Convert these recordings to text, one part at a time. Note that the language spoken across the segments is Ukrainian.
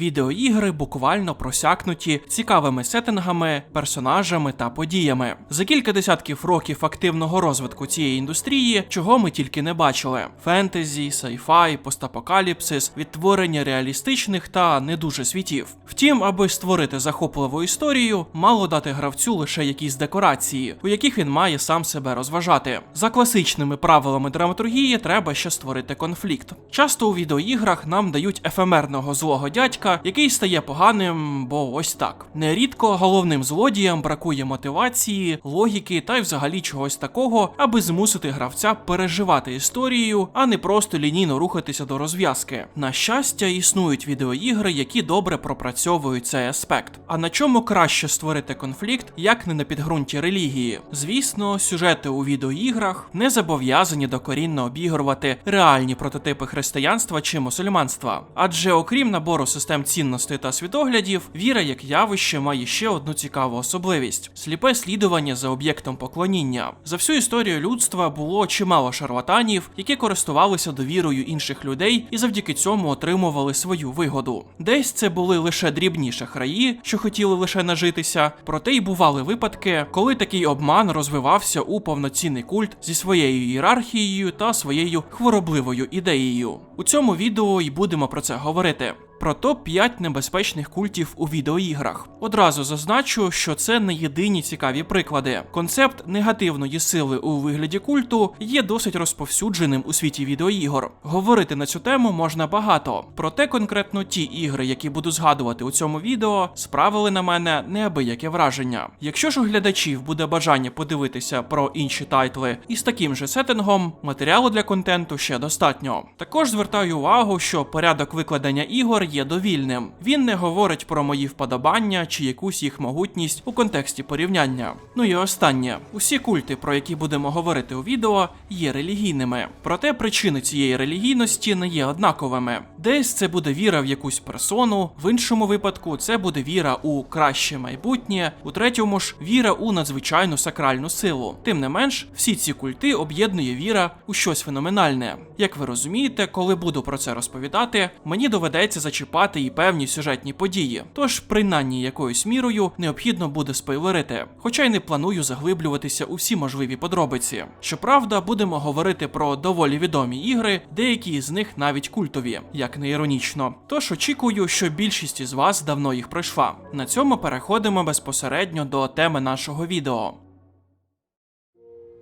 відеоігри буквально просякнуті цікавими сеттингами, персонажами та подіями. За кілька десятків років активного розвитку цієї індустрії, чого ми тільки не бачили: фентезі, сайфай, постапокаліпсис, відтворення реалістичних та не дуже світів. Втім, аби створити захопливу історію, мало дати гравцю лише якісь декорації, у яких він має сам себе розважати. За класичними правилами драматургії треба ще створити конфлікт. Часто у відеоіграх нам дають ефемерного злого дядька, який стає поганим, бо ось так. Нерідко головним злодіям бракує мотивації, логіки та й взагалі чогось такого, аби змусити гравця переживати історію, а не просто лінійно рухатися до розв'язки. На щастя, існують відеоігри, які добре пропрацьовують цей аспект. А на чому краще створити конфлікт, як не на підґрунті релігії? Звісно, сюжети у відеоіграх не зобов'язані докорінно обігрувати реальні прототипи християнства чи мусульманства. Адже окрім набору систем цінностей та світоглядів, віра як явище має ще одну цікаву особливість: сліпе слідування за об'єктом поклоніння. За всю історію людства було чимало шарлатанів, які користувалися довірою інших людей і завдяки цьому отримували свою вигоду. Десь це були лише дрібні шахраї, що хотіли лише нажитися, проте й бували випадки, коли такий обман розвивався у повноцінний культ зі своєю ієрархією та своєю хворобливою ідеєю. У цьому відео й будемо про це говорити. Про топ 5 небезпечних культів у відеоіграх. Одразу зазначу, що це не єдині цікаві приклади. Концепт негативної сили у вигляді культу є досить розповсюдженим у світі відеоігор. Говорити на цю тему можна багато, проте конкретно ті ігри, які буду згадувати у цьому відео, справили на мене неабияке враження. Якщо ж у глядачів буде бажання подивитися про інші тайтли із таким же сеттингом, матеріалу для контенту ще достатньо. Також звертаю увагу, що порядок викладення ігор є довільним. Він не говорить про мої вподобання чи якусь їх могутність у контексті порівняння. Ну і останнє: усі культи, про які будемо говорити у відео, є релігійними. Проте причини цієї релігійності не є однаковими. Десь це буде віра в якусь персону, в іншому випадку це буде віра у краще майбутнє, у третьому ж віра у надзвичайну сакральну силу. Тим не менш, всі ці культи об'єднує віра у щось феноменальне. Як ви розумієте, коли буду про це розповідати, мені доведеться зачіпати і певні сюжетні події. Тож, принаймні якоюсь мірою необхідно буде спойлерити, хоча й не планую заглиблюватися у всі можливі подробиці. Щоправда, будемо говорити про доволі відомі ігри, деякі з них навіть культові, як не іронічно. Тож очікую, що більшість із вас давно їх пройшла. На цьому переходимо безпосередньо до теми нашого відео.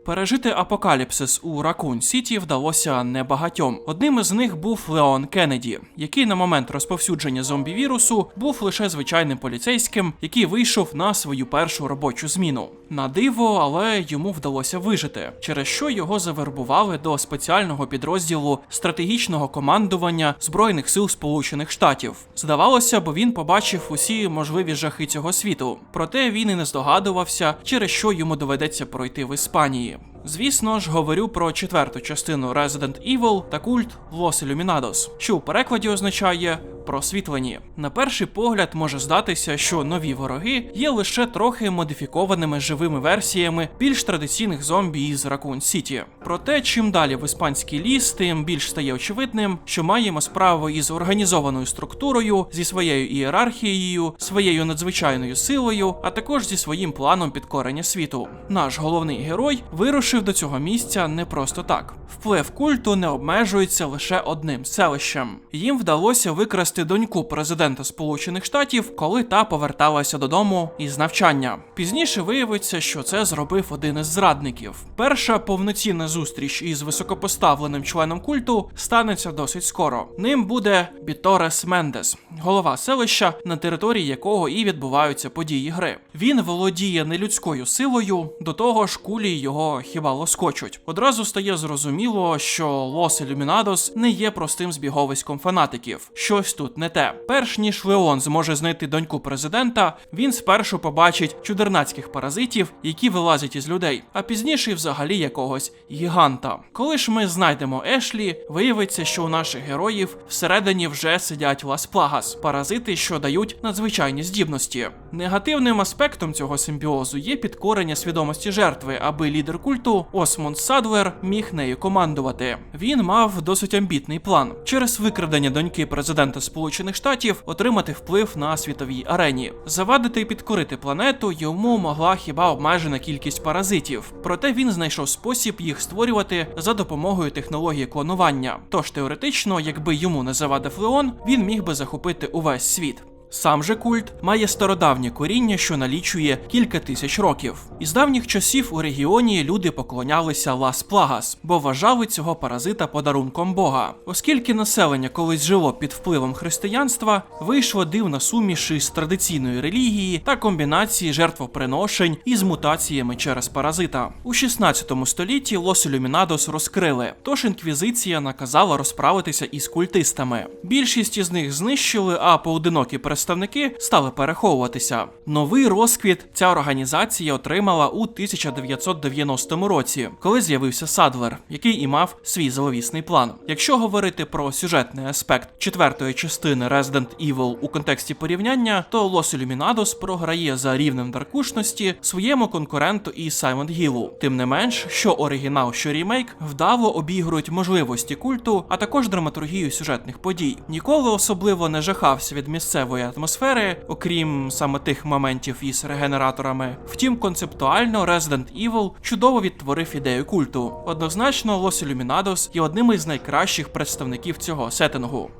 Пережити апокаліпсис у Ракун Сіті вдалося небагатьом. Одним із них був Леон Кеннеді, який на момент розповсюдження зомбі-вірусу був лише звичайним поліцейським, який вийшов на свою першу робочу зміну. На диво, але йому вдалося вижити, через що його завербували до спеціального підрозділу стратегічного командування збройних сил Сполучених Штатів. Здавалося, бо він побачив усі можливі жахи цього світу. Проте він і не здогадувався, через що йому доведеться пройти в Іспанії. Звісно ж, говорю про четверту частину Resident Evil та культ Los Illuminados, що у перекладі означає просвітлені. На перший погляд може здатися, що нові вороги є лише трохи модифікованими живими версіями більш традиційних зомбі із Raccoon City. Проте, чим далі в іспанський ліс, тим більш стає очевидним, що маємо справу із організованою структурою, зі своєю ієрархією, своєю надзвичайною силою, а також зі своїм планом підкорення світу. Наш головний герой вирушив до цього місця не просто так. Вплив культу не обмежується лише одним селищем. Їм вдалося викрасти доньку президента Сполучених Штатів, коли та поверталася додому із навчання. Пізніше виявиться, що це зробив один із зрадників. Перша повноцінна зустріч із високопоставленим членом культу станеться досить скоро. Ним буде Біторес Мендес, голова селища, на території якого і відбуваються події гри. Він володіє нелюдською силою, до того ж кулі його хіба лоскочуть. Одразу стає зрозуміло, що Лос Ілюмінадос не є простим збіговиськом фанатиків. Щось тут не те. Перш ніж Леон зможе знайти доньку президента, він спершу побачить чудернацьких паразитів, які вилазять із людей, а пізніше взагалі якогось гіганта. Коли ж ми знайдемо Ешлі, виявиться, що у наших героїв всередині вже сидять Лас Плагас, паразити, що дають надзвичайні здібності. Негативним аспектом цього симбіозу є підкорення свідомості жертви, аби лідер лідер культу Осмонд Садлер міг нею командувати. Він мав досить амбітний план через викрадення доньки президента Сполучених Штатів отримати вплив на світовій арені. Завадити і підкорити планету йому могла хіба обмежена кількість паразитів, проте він знайшов спосіб їх створювати за допомогою технології клонування. Тож теоретично, якби йому не завадив Леон, він міг би захопити увесь світ. Сам же культ має стародавнє коріння, що налічує кілька тисяч років. Із давніх часів у регіоні люди поклонялися Лас Плагас, бо вважали цього паразита подарунком Бога. Оскільки населення колись жило під впливом християнства, вийшла дивна суміш із традиційної релігії та комбінації жертвоприношень із мутаціями через паразита. У 16 столітті Лос Ілюмінадос розкрили, тож інквізиція наказала розправитися із культистами. Більшість із них знищили, а поодинокі представники стали переховуватися. Новий розквіт ця організація отримала у 1990 році, коли з'явився Садлер, який і мав свій зловісний план. Якщо говорити про сюжетний аспект четвертої частини Resident Evil у контексті порівняння, то Los Illuminados програє за рівнем даркушності своєму конкуренту із Silent Hill. Тим не менш, що оригінал, що рімейк вдало обігрують можливості культу, а також драматургію сюжетних подій. Ніколи особливо не жахався від місцевої атмосфери, окрім саме тих моментів із регенераторами. Втім, концептуально Resident Evil чудово відтворив ідею культу. Однозначно, Los Illuminados є одним із найкращих представників цього сеттингу.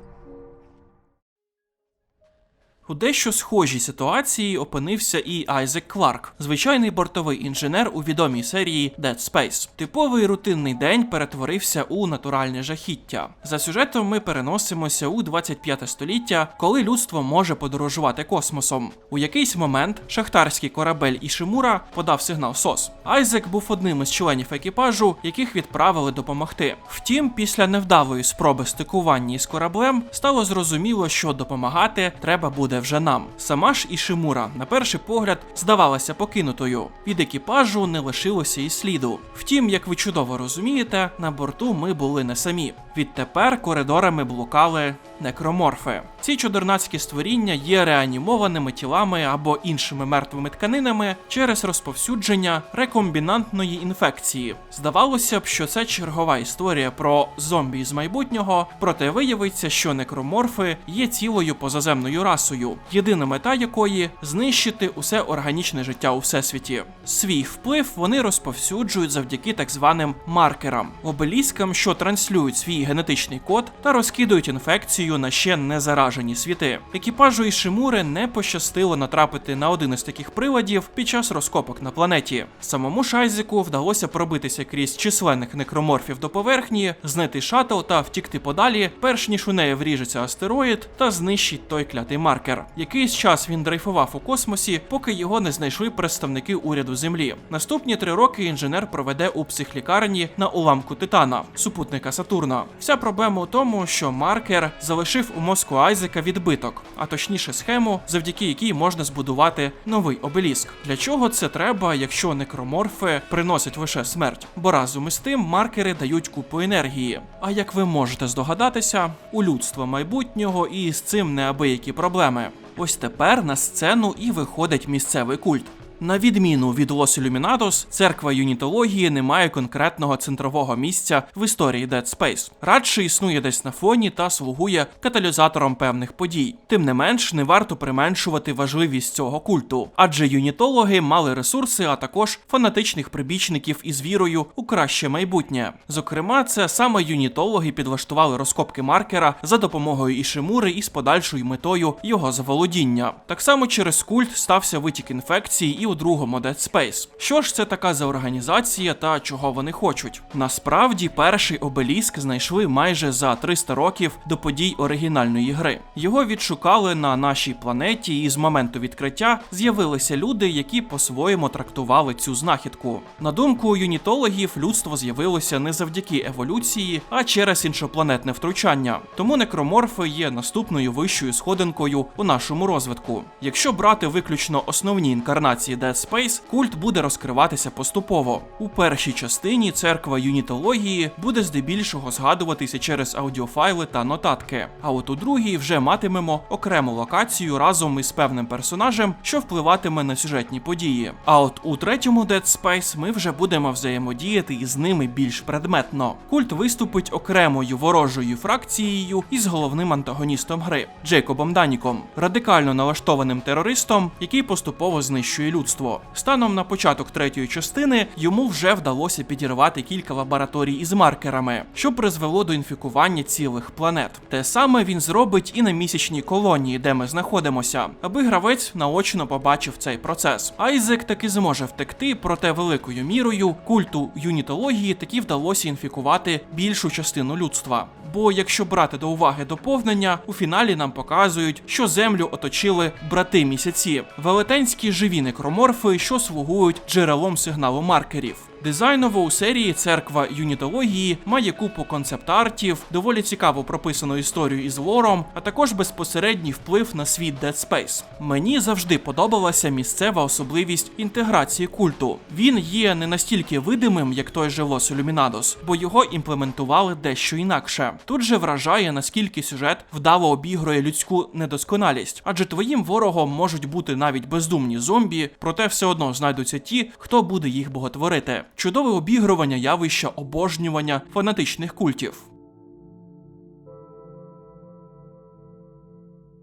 У дещо схожій ситуації опинився і Айзек Кларк, звичайний бортовий інженер у відомій серії Dead Space. Типовий рутинний день перетворився у натуральне жахіття. За сюжетом ми переносимося у 25 століття, коли людство може подорожувати космосом. У якийсь момент шахтарський корабель Ішимура подав сигнал СОС. Айзек був одним із членів екіпажу, яких відправили допомогти. Втім, після невдалої спроби стикування із кораблем стало зрозуміло, що допомагати треба буде вже нам. Сама ж Ішимура, на перший погляд, здавалася покинутою. Від екіпажу не лишилося і сліду. Втім, як ви чудово розумієте, на борту ми були не самі. Відтепер коридорами блукали некроморфи. Ці чудернацькі створіння є реанімованими тілами або іншими мертвими тканинами через розповсюдження рекомбінантної інфекції. Здавалося б, що це чергова історія про зомбі з майбутнього, проте виявиться, що некроморфи є цілою позаземною расою, єдина мета якої знищити усе органічне життя у всесвіті. Свій вплив вони розповсюджують завдяки так званим маркерам, обеліскам, що транслюють свій генетичний код та розкидують інфекцію на ще не заражені світи. Екіпажу Ішимури не пощастило натрапити на один із таких приладів під час розкопок на планеті. Самому Шайзіку вдалося пробитися крізь численних некроморфів до поверхні, знайти шаттл та втікти подалі, перш ніж у неї вріжеться астероїд та знищить той клятий маркер. Якийсь час він дрейфував у космосі, поки його не знайшли представники уряду Землі. Наступні три роки інженер проведе у психлікарні на уламку Титана, супутника Сатурна. Вся проблема у тому, що маркер залишив у мозку Айзека відбиток, а точніше схему, завдяки якій можна збудувати новий обеліск. Для чого це треба, якщо некроморфи приносять лише смерть? Бо разом із тим маркери дають купу енергії. А як ви можете здогадатися, у людства майбутнього і з цим неабиякі проблеми. Ось тепер на сцену і виходить місцевий культ. На відміну від Los Illuminados, церква юнітології не має конкретного центрового місця в історії Dead Space. Радше існує десь на фоні та слугує каталізатором певних подій. Тим не менш, не варто применшувати важливість цього культу, адже юнітологи мали ресурси, а також фанатичних прибічників із вірою у краще майбутнє. Зокрема, це саме юнітологи підлаштували розкопки маркера за допомогою Ішимури із подальшою метою його заволодіння. Так само через культ стався витік інфекції і у другому Dead Space. Що ж це така за організація та чого вони хочуть? Насправді, перший обеліск знайшли майже за 300 років до подій оригінальної гри. Його відшукали на нашій планеті, і з моменту відкриття з'явилися люди, які по-своєму трактували цю знахідку. На думку юнітологів, людство з'явилося не завдяки еволюції, а через іншопланетне втручання. Тому некроморфи є наступною вищою сходинкою у нашому розвитку. Якщо брати виключно основні інкарнації Dead Space культ буде розкриватися поступово. У першій частині церква юнітології буде здебільшого згадуватися через аудіофайли та нотатки. А от у другій вже матимемо окрему локацію разом із певним персонажем, що впливатиме на сюжетні події. А от у третьому Dead Space ми вже будемо взаємодіяти із ними більш предметно. Культ виступить окремою ворожою фракцією із головним антагоністом гри Джейкобом Даніком, радикально налаштованим терористом, який поступово знищує людство. Станом на початок третьої частини йому вже вдалося підірвати кілька лабораторій із маркерами, що призвело до інфікування цілих планет. Те саме він зробить і на місячній колонії, де ми знаходимося, аби гравець наочно побачив цей процес. Айзек таки зможе втекти, проте великою мірою культу юнітології таки вдалося інфікувати більшу частину людства. Бо якщо брати до уваги доповнення, у фіналі нам показують, що землю оточили брати місяці, велетенські живі некроморфи, що слугують джерелом сигналу маркерів. Дизайново у серії церква юнітології має купу концепт-артів, доволі цікаво прописану історію із лором, а також безпосередній вплив на світ Dead Space. Мені завжди подобалася місцева особливість інтеграції культу. Він є не настільки видимим, як той же Лос Ілюмінадос, бо його імплементували дещо інакше. Тут же вражає, наскільки сюжет вдало обігрує людську недосконалість, адже твоїм ворогом можуть бути навіть бездумні зомбі, проте все одно знайдуться ті, хто буде їх боготворити. Чудове обігрування явища обожнювання фанатичних культів.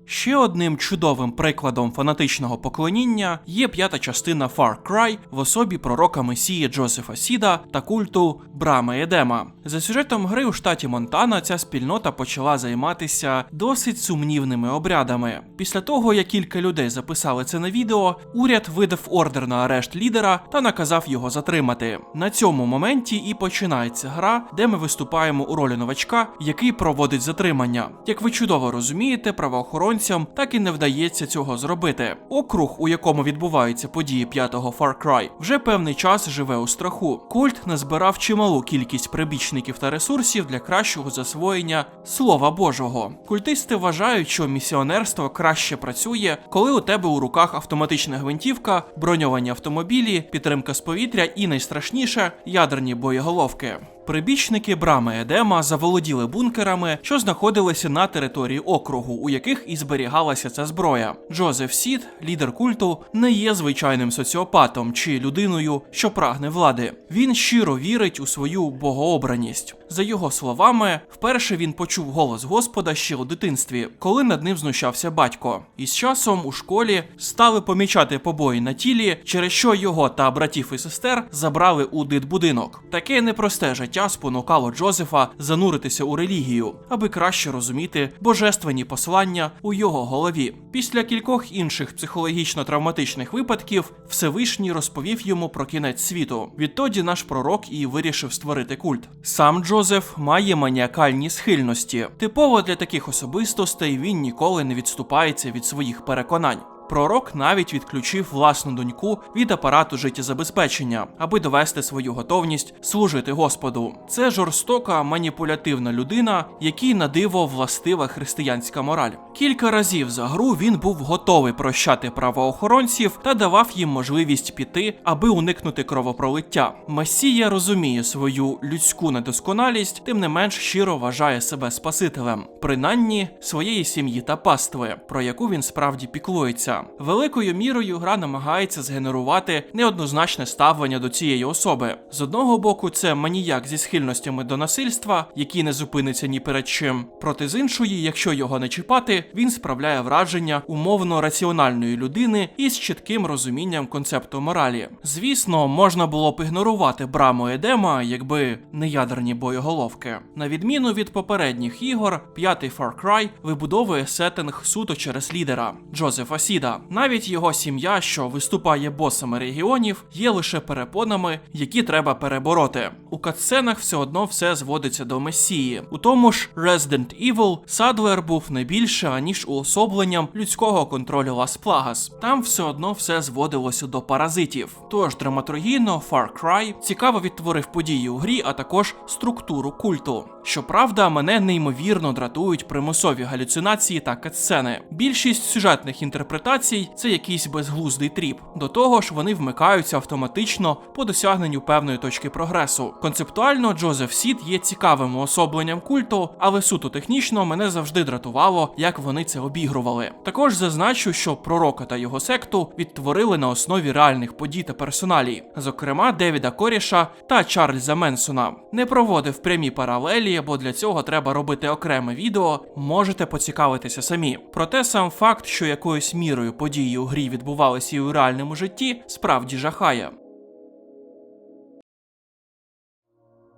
Ще одним чудовим прикладом фанатичного поклоніння є п'ята частина Far Cry в особі пророка Месії Джозефа Сіда та культу Брами Едема. За сюжетом гри у штаті Монтана ця спільнота почала займатися досить сумнівними обрядами. Після того, як кілька людей записали це на відео, уряд видав ордер на арешт лідера та наказав його затримати. На цьому моменті і починається гра, де ми виступаємо у ролі новачка, який проводить затримання. Як ви чудово розумієте, правоохоронці охоронцям так і не вдається цього зробити. Округ, у якому відбуваються події п'ятого Far Cry, вже певний час живе у страху. Культ назбирав чималу кількість прибічників та ресурсів для кращого засвоєння Слова Божого. Культисти вважають, що місіонерство краще працює, коли у тебе у руках автоматична гвинтівка, броньовані автомобілі, підтримка з повітря і найстрашніше ядерні боєголовки. Прибічники брами Едема заволоділи бункерами, що знаходилися на території округу, у яких і зберігалася ця зброя. Джозеф Сід, лідер культу, не є звичайним соціопатом чи людиною, що прагне влади. Він щиро вірить у свою богообраність. За його словами, вперше він почув голос Господа ще у дитинстві, коли над ним знущався батько. І з часом у школі стали помічати побої на тілі, через що його та братів і сестер забрали у дитбудинок. Таке непросте життя спонукало Джозефа зануритися у релігію, аби краще розуміти божественні послання у його голові. Після кількох інших психологічно-травматичних випадків Всевишній розповів йому про кінець світу. Відтоді наш пророк і вирішив створити культ. Сам Джозеф має маніакальні схильності. Типово для таких особистостей він ніколи не відступається від своїх переконань. Пророк навіть відключив власну доньку від апарату життєзабезпечення, аби довести свою готовність служити Господу. Це жорстока маніпулятивна людина, якій на диво властива християнська мораль. Кілька разів за гру він був готовий прощати правоохоронців та давав їм можливість піти, аби уникнути кровопролиття. Месія розуміє свою людську недосконалість, тим не менш щиро вважає себе спасителем, принаймні своєї сім'ї та пастви, про яку він справді піклується. Великою мірою гра намагається згенерувати неоднозначне ставлення до цієї особи. З одного боку, це маніяк зі схильностями до насильства, який не зупиниться ні перед чим. Проте з іншої, якщо його не чіпати, він справляє враження умовно раціональної людини із чітким розумінням концепту моралі. Звісно, можна було б ігнорувати браму Едема, якби не ядерні боєголовки. На відміну від попередніх ігор, п'ятий Far Cry вибудовує сеттинг суто через лідера Джозефа Сіда. Навіть його сім'я, що виступає босами регіонів, є лише перепонами, які треба перебороти. У катсценах все одно все зводиться до месії. У тому ж Resident Evil Садлер був не більше аніж уособленням людського контролю Лас Плагас. Там все одно все зводилося до паразитів. Тож драматургійно Far Cry цікаво відтворив події у грі, а також структуру культу. Щоправда, мене неймовірно дратують примусові галюцинації та катсцени. Більшість сюжетних інтерпретацій цивілізацій це якийсь безглуздий тріп. До того ж, вони вмикаються автоматично по досягненню певної точки прогресу. Концептуально Джозеф Сід є цікавим уособленням культу, але суто технічно мене завжди дратувало, як вони це обігрували. Також зазначу, що пророка та його секту відтворили на основі реальних подій та персоналій, зокрема Девіда Коріша та Чарльза Менсона. Не проводив прямі паралелі, бо для цього треба робити окреме відео. Можете поцікавитися самі. Проте сам факт, що якоюсь мірою події у грі відбувалися і у реальному житті, справді жахає.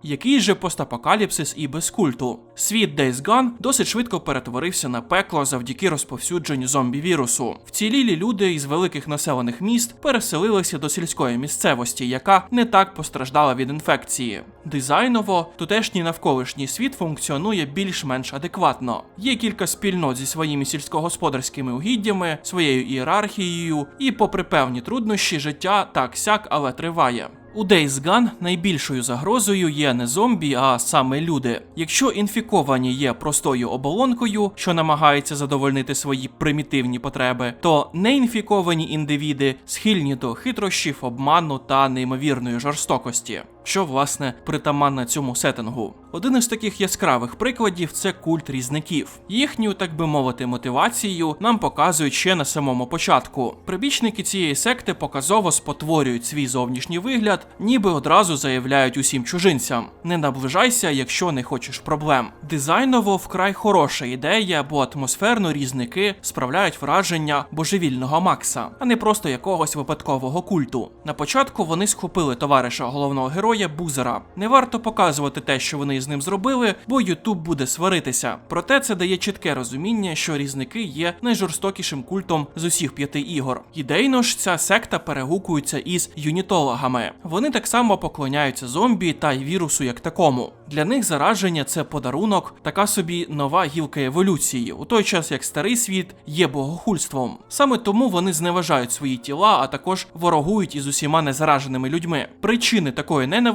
Який же постапокаліпсис і без культу? Світ Days Gone досить швидко перетворився на пекло завдяки розповсюдженню зомбі-вірусу. Вцілілі люди із великих населених міст переселилися до сільської місцевості, яка не так постраждала від інфекції. Дизайново тутешній навколишній світ функціонує більш-менш адекватно. Є кілька спільнот зі своїми сільськогосподарськими угіддями, своєю ієрархією, і, попри певні труднощі, життя так сяк, але триває. У Days Gone найбільшою загрозою є не зомбі, а саме люди. Якщо інфіковані є простою оболонкою, що намагається задовольнити свої примітивні потреби, то неінфіковані індивіди схильні до хитрощів, обману та неймовірної жорстокості. Що власне притаманна цьому сеттингу. Один із таких яскравих прикладів це культ різників. Їхню, так би мовити, мотивацію нам показують ще на самому початку. Прибічники цієї секти показово спотворюють свій зовнішній вигляд, ніби одразу заявляють усім чужинцям: не наближайся, якщо не хочеш проблем. Дизайново вкрай хороша ідея, бо атмосферно різники справляють враження божевільного Макса, а не просто якогось випадкового культу. На початку вони схопили товариша головного героя Бузера. Не варто показувати те, що вони з ним зробили, бо Ютуб буде сваритися. Проте це дає чітке розуміння, що різники є найжорстокішим культом з усіх п'яти ігор. Ідейно ж ця секта перегукується із юнітологами. Вони так само поклоняються зомбі та й вірусу як такому. Для них зараження це подарунок, така собі нова гілка еволюції, у той час як старий світ є богохульством. Саме тому вони зневажають свої тіла, а також ворогують із усіма незараженими людьми. Причини такої ненависті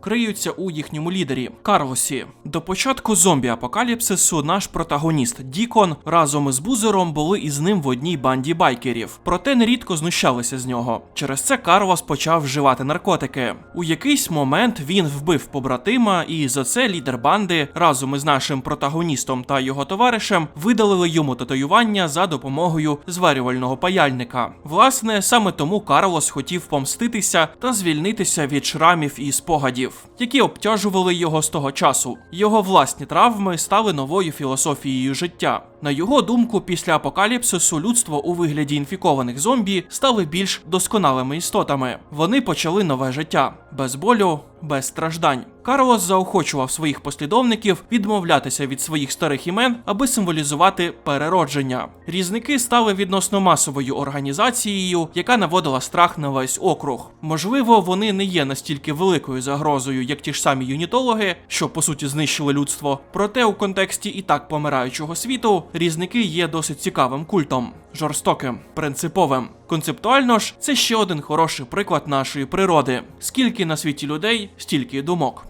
криються у їхньому лідері Карлосі. До початку зомбі-апокаліпсису наш протагоніст Дікон разом із Бузером були із ним в одній банді байкерів, проте нерідко знущалися з нього. Через це Карлос почав вживати наркотики. У якийсь момент він вбив побратима, і за це лідер банди разом із нашим протагоністом та його товаришем видалили йому татуювання за допомогою зварювального паяльника. Власне, саме тому Карлос хотів помститися та звільнитися від шрамів спогадів, які обтяжували його з того часу. Його власні травми стали новою філософією життя. На його думку, після апокаліпсису людство у вигляді інфікованих зомбі стали більш досконалими істотами. Вони почали нове життя без болю, без страждань. Карлос заохочував своїх послідовників відмовлятися від своїх старих імен, аби символізувати переродження. Різники стали відносно масовою організацією, яка наводила страх на весь округ. Можливо, вони не є настільки великою загрозою, як ті ж самі юнітологи, що по суті знищили людство. Проте у контексті і так помираючого світу різники є досить цікавим культом, жорстоким, принциповим. Концептуально ж це ще один хороший приклад нашої природи. Скільки на світі людей, стільки думок.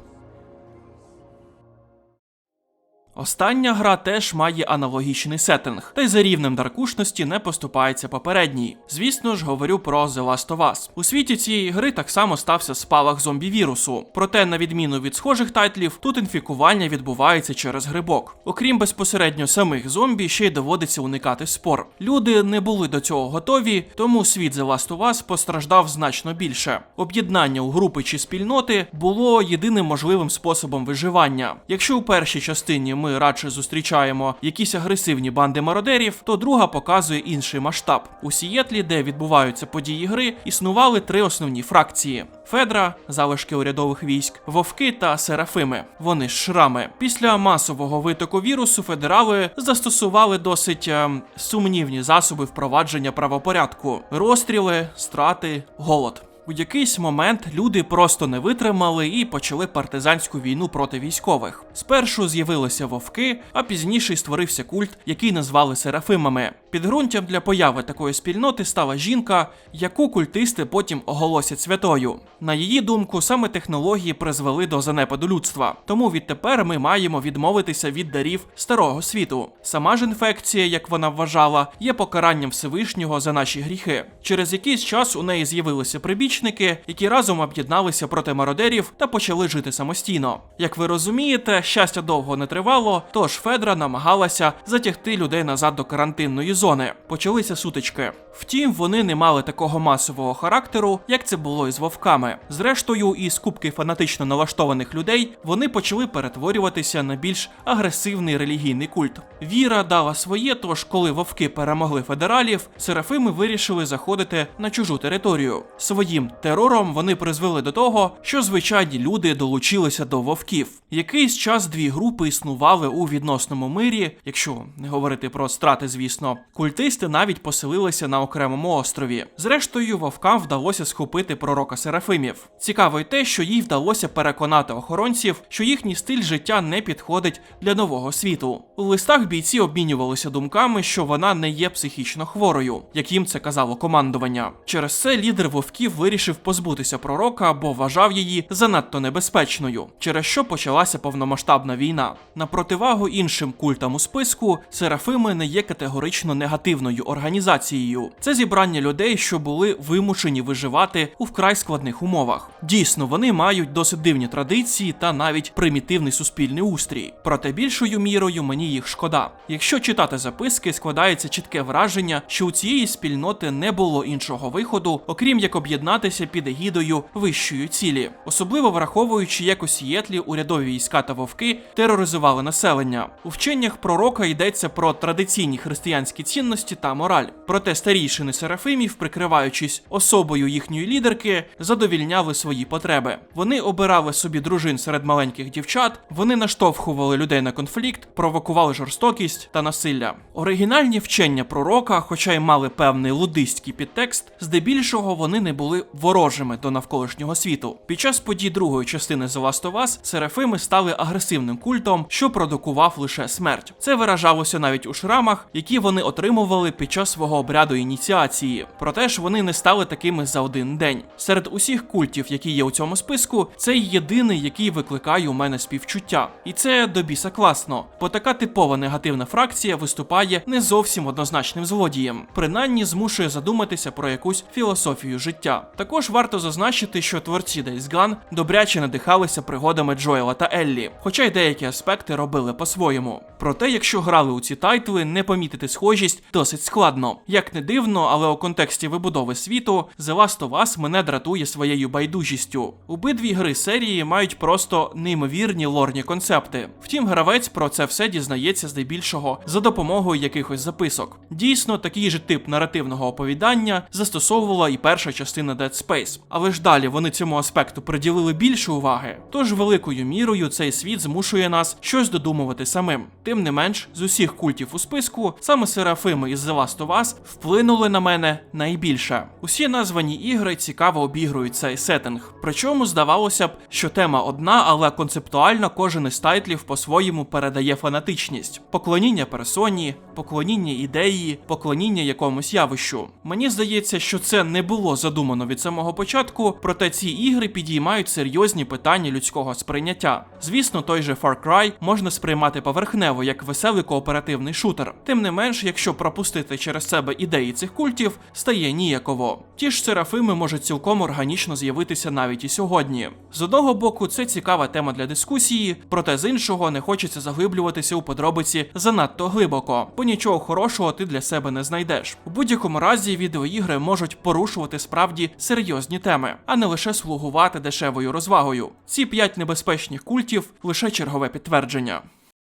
Остання гра теж має аналогічний сеттинг, та й за рівнем даркушності не поступається попередній. Звісно ж, говорю про The Last of Us. У світі цієї гри так само стався спалах зомбі-вірусу. Проте, на відміну від схожих тайтлів, тут інфікування відбувається через грибок. Окрім безпосередньо самих зомбі, ще й доводиться уникати спор. Люди не були до цього готові, тому світ The Last of Us постраждав значно більше. Об'єднання у групи чи спільноти було єдиним можливим способом виживання. Якщо у першій частині ми ми радше зустрічаємо якісь агресивні банди мародерів, то друга показує інший масштаб. У Сієтлі, де відбуваються події гри, існували три основні фракції: Федра, залишки урядових військ, вовки та серафими. Вони ж шрами. Після масового витоку вірусу федерали застосували досить е, сумнівні засоби впровадження правопорядку: розстріли, страти, голод. У якийсь момент люди просто не витримали і почали партизанську війну проти військових. Спершу з'явилися вовки, а пізніше й створився культ, який назвали серафимами. Підґрунтям для появи такої спільноти стала жінка, яку культисти потім оголосять святою. На її думку, саме технології призвели до занепаду людства. Тому відтепер ми маємо відмовитися від дарів старого світу. Сама ж інфекція, як вона вважала, є покаранням Всевишнього за наші гріхи. Через якийсь час у неї з'явилися прибічники, які разом об'єдналися проти мародерів та почали жити самостійно. Як ви розумієте, щастя довго не тривало, тож Федра намагалася затягти людей назад до карантинної зони. Почалися сутички. Втім, вони не мали такого масового характеру, як це було із вовками. Зрештою, із кубки фанатично налаштованих людей вони почали перетворюватися на більш агресивний релігійний культ. Віра дала своє, тож коли вовки перемогли федералів, серафими вирішили заходити на чужу територію. Своїм терором вони призвели до того, що звичайні люди долучилися до вовків. Якийсь час дві групи існували у відносному мирі, якщо не говорити про страти, звісно. Культисти навіть поселилися на окремому острові. Зрештою, вовкам вдалося схопити пророка Серафимів. Цікаво й те, що їй вдалося переконати охоронців, що їхній стиль життя не підходить для нового світу. У листах бійці обмінювалися думками, що вона не є психічно хворою, як їм це казало командування. Через це лідер вовків вирішив позбутися пророка, бо вважав її занадто небезпечною, через що почалася повномасштабна війна. На противагу іншим культам у списку, серафими не є категорично негативною організацією. Це зібрання людей, що були вимушені виживати у вкрай складних умовах. Дійсно, вони мають досить дивні традиції та навіть примітивний суспільний устрій. Проте більшою мірою мені їх шкода. Якщо читати записки, складається чітке враження, що у цієї спільноти не було іншого виходу, окрім як об'єднатися під егідою вищої цілі, особливо враховуючи, як у Сієтлі урядові війська та вовки тероризували населення. У вченнях пророка йдеться про традиційні християнські цінності та мораль. Проте старійшини серафимів, прикриваючись особою їхньої лідерки, задовільняли свої потреби. Вони обирали собі дружин серед маленьких дівчат, вони наштовхували людей на конфлікт, провокували жорстокість та насилля. Оригінальні вчення пророка, хоча й мали певний лудистський підтекст, здебільшого вони не були ворожими до навколишнього світу. Під час подій другої частини The Last of Us серафими стали агресивним культом, що продукував лише смерть. Це виражалося навіть у шрамах, які вони отримували під час свого обряду ініціації. Проте ж вони не стали такими за один день. Серед усіх культів, які є у цьому списку, це єдиний, який викликає у мене співчуття. І це до біса класно, бо така типова негативна фракція виступає не зовсім однозначним злодієм, принаймні змушує задуматися про якусь філософію життя. Також варто зазначити, що творці Days Gone добряче надихалися пригодами Джоела та Еллі, хоча й деякі аспекти робили по-своєму. Проте, якщо грали у ці тайтли, не помітити схожість досить складно. Як не дивно, але у контексті вибудови світу The Last of Us мене дратує своєю байдужістю. Обидві гри серії мають просто неймовірні лорні концепти. Втім, гравець про це все дізнається здебільшого за допомогою якихось записок. Дійсно, такий же тип наративного оповідання застосовувала і перша частина Dead Space. Але ж далі вони цьому аспекту приділили більше уваги. Тож великою мірою цей світ змушує нас щось додумувати самим. Тим не менш, з усіх культів у списку саме Серафими із The Last of Us вплинули на мене найбільше. Усі названі ігри цікаво обігрують цей сеттинг. Причому здавалося б, що тема одна, але концептуально кожен із тайтлів по-своєму передає фанатичність: поклоніння персоні, поклоніння ідеї, поклоніння якомусь явищу. Мені здається, що це не було задумано від самого початку, проте ці ігри підіймають серйозні питання людського сприйняття. Звісно, той же Far Cry можна сприймати поверхнево як веселий кооперативний шутер. Тим не менш, якщо пропустити через себе ідеї цих культів, стає ніяково. Ті ж серафими можуть цілком органічно з'явитися навіть і сьогодні. З одного боку, це цікава тема для дискусії, проте з іншого не хочеться заглиблюватися у подробиці занадто глибоко, бо нічого хорошого ти для себе не знайдеш. У будь-якому разі відеоігри можуть порушувати справді серйозні теми, а не лише слугувати дешевою розвагою. Ці п'ять небезпечних культів лише чергове підтвердження.